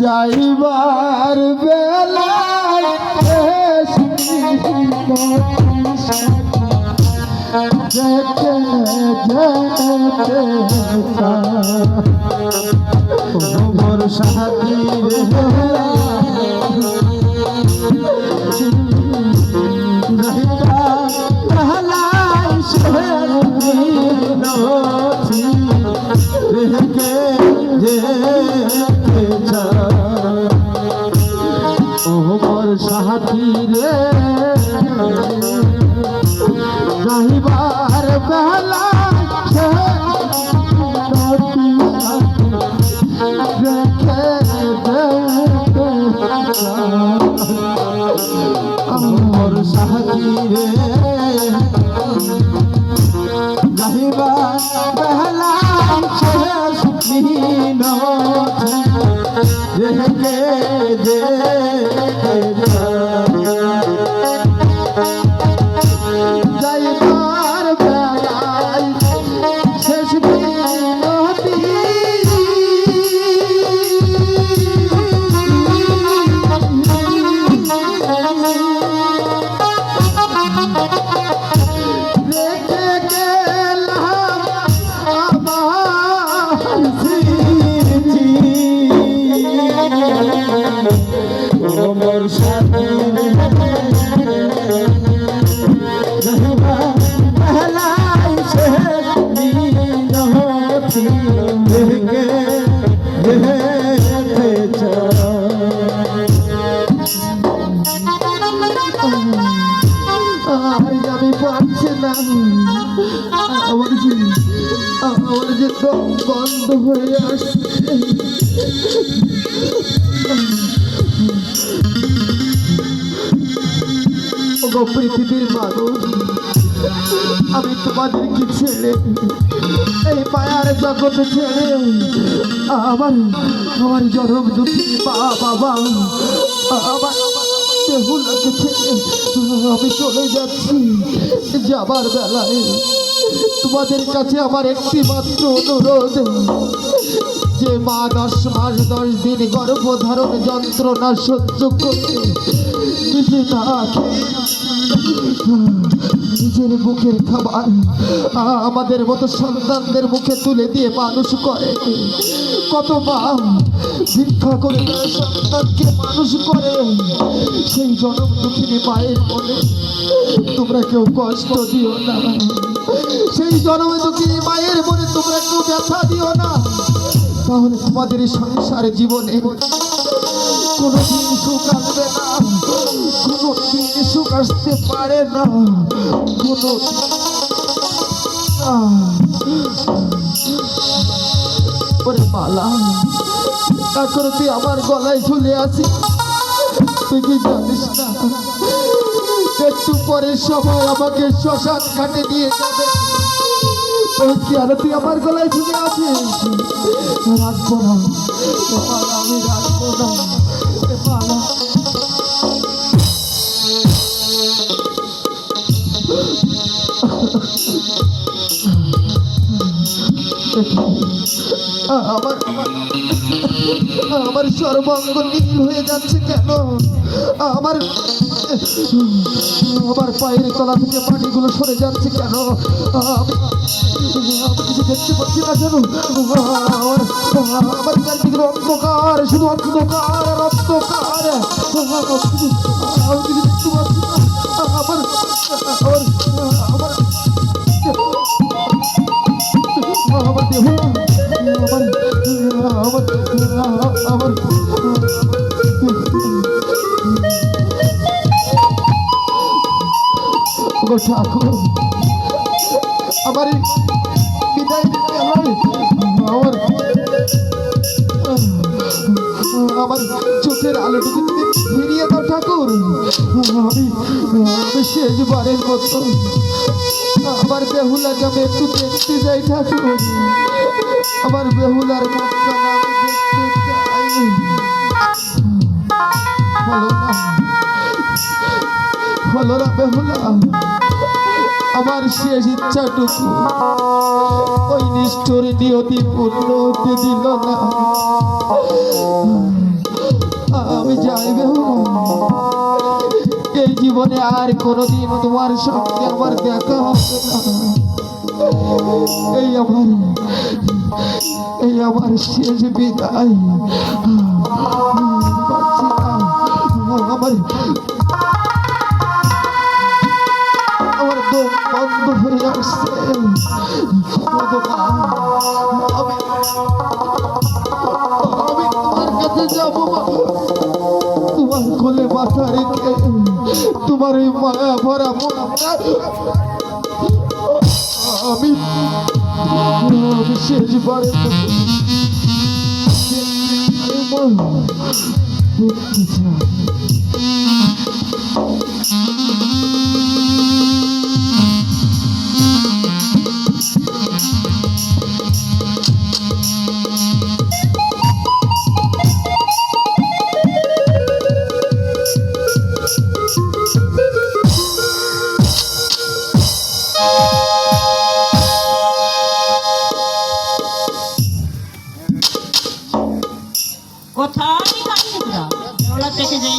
যাইবার বেলায় যেতে যেতে মোর সাথী রে যাইবার বেলা আমার সাথী রে যাইবার বেলা শেষ মিহিন আমার যে আমার যে দম বন্ধ হয়ে আসছে। পৃথিবীর মানুষ, আমি তোমাদেরকে ছেড়ে এই মায়ার জগতে ছেড়ে আমার আমার জনম দুঃখী বাবা, আমার দেহুলাকে ছেড়ে আমি চলে যাচ্ছি যাবার বেলায়। তোমাদের কাছে আমার একটি মাত্র অনুরোধ। যে মা দশ মাস দশ দিন গর্ভধারণ যন্ত্রণা সহ্য করতে নিজের মুখের খাবার আমাদের মতো সন্তানদের মুখে তুলে দিয়ে মানুষ করে। কত মা ভিক্ষা করে সন্তানকে মানুষ করে, সেই জনম দুঃখিনী মায়ের মনে। তোমরা কেউ কষ্ট দিও না। সেই জনমে দুঃখিনী মায়ের মনে তোমরা কেউ ব্যথা দিও না। তাহলে তোমাদের এই সংসার, জীবনে কোনোদিন সুখ আসবে না। কোনোদিন সুখ আসতে পারে না। কোনো ওরে মালা এখন তুই আমার গলায় ঝুলে আছি তুই কি জানিস না? একটু পরে সবাই আমাকে শ্মশান ঘাটে নিয়ে যাবে। ওই আর তুই আমার গলায় ঝুলে আছিস? রাখব না। আমি রাখব না। এ মালা আমার আমার সর্বাঙ্গ নীল হয়ে যাচ্ছে কেন? আমার আমার পায়ের তলা থেকে পানিগুলো সরে যাচ্ছে কেন? কিছু না কেন? আমার অন্ধকার, শুধু অন্ধকার অন্ধকার। আমার ঠাকুর এই বিদায় আমার চোখের আলোটুকু তুমি ফিরিয়ে দাও ঠাকুর। আমি আমি শেষবারের মতো আমার বেহুলাকে আমি একটু দেখতে যাই ঠাকুর। আমার বেহুলার হলো না হলো না বেহুলা। আমার শেষ ইচ্ছাটুকু। ওই নিষ্ঠুর নিয়তি পূর্ণ হতে দিল না। আমি যাইবে এই জীবনে আর কোনোদিন তোমার সঙ্গে আমার দেখা হবে না। এই আমার এই আমার শেষ বিদায়। আমার বন্ধ হয়ে আসছে আমি তোমার কাছে যাব তোমার কোলে মাথা রেখে তোমার এই মায়া ভরা আমি আমি শেষবারের মতো কোথায় কাশিরা ওরা থেকে যাই